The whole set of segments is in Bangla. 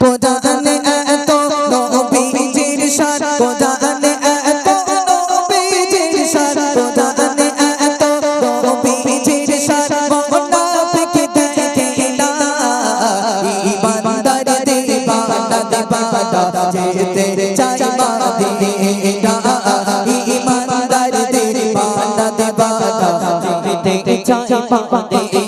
কোদানে এত নবীজির শান কোদানে এত নবীজির শান কোদানে এত নবীজির শান মুনাফিক দেখে না ইমানদার দিবানা দিবানা যেতে চাই মাদিনা ইমানদার দিবানা দিবানা যেতে চাই মাদিনা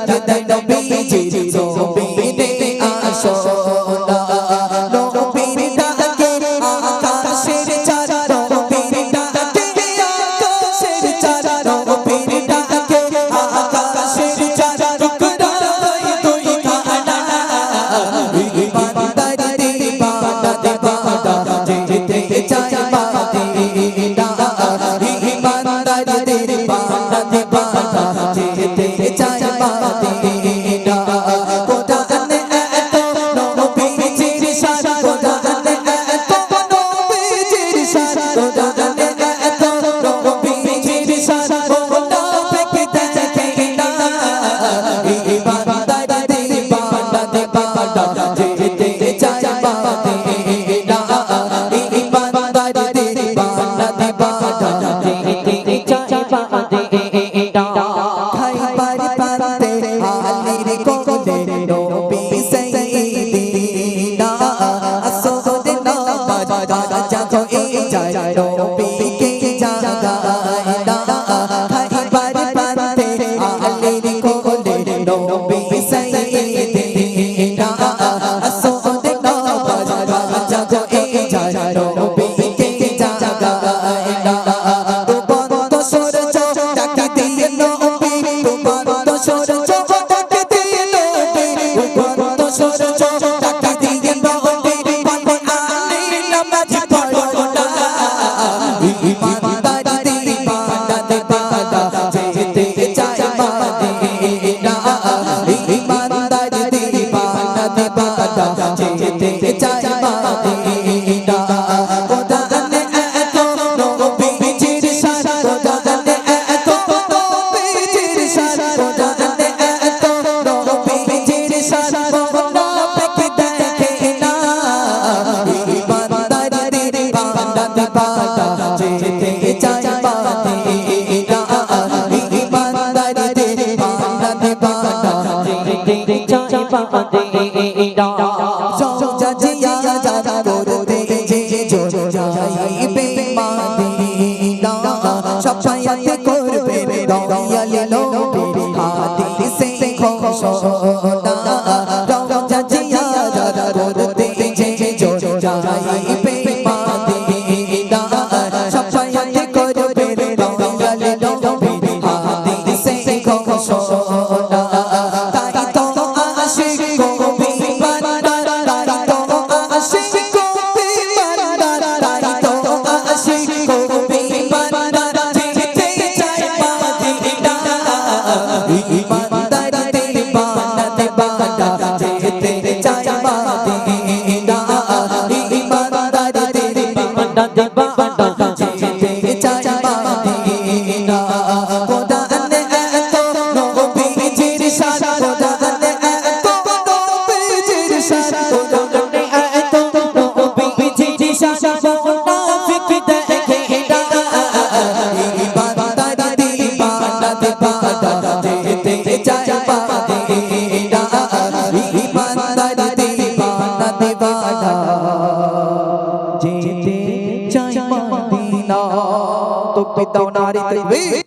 চাঁদ দেয় জমিনে আসনা নবীর ডাকে আকাশের চাঁদ নবীর ডাকে আকাশের চাঁদ নবীর ডাকে আকাশের চাঁদ টুকরায় দুই খানা ইমানদার দিবানা দিবানা যেতে চাই মাদিনা ইমানদার দিবানা দিবানা চাই মাদিনা বন্ধ সূরজ ডাকি দিয়ে নবী পানি আলি নামাজ পড়ো না ইমানদার দিবানা দিবানা যেতে চাই মাদিনা ইমানদার দিবানা দিবানা যেতে চাই chơi ba ba đi đó song cha chi ya cha cha đồ đồ đi chi chỗ trời bên ba đi đó sắp phải thế cô đi bên đó ya li lô đi ha đi sẽ không sợ đó song cha chi ya cha cha đồ đồ đi chi chỗ trời bên ba đi đó sắp phải thế cô đi bên đó ya li lô đi ha đi sẽ không sợ নবীজির শান কোদানে এত নবীজির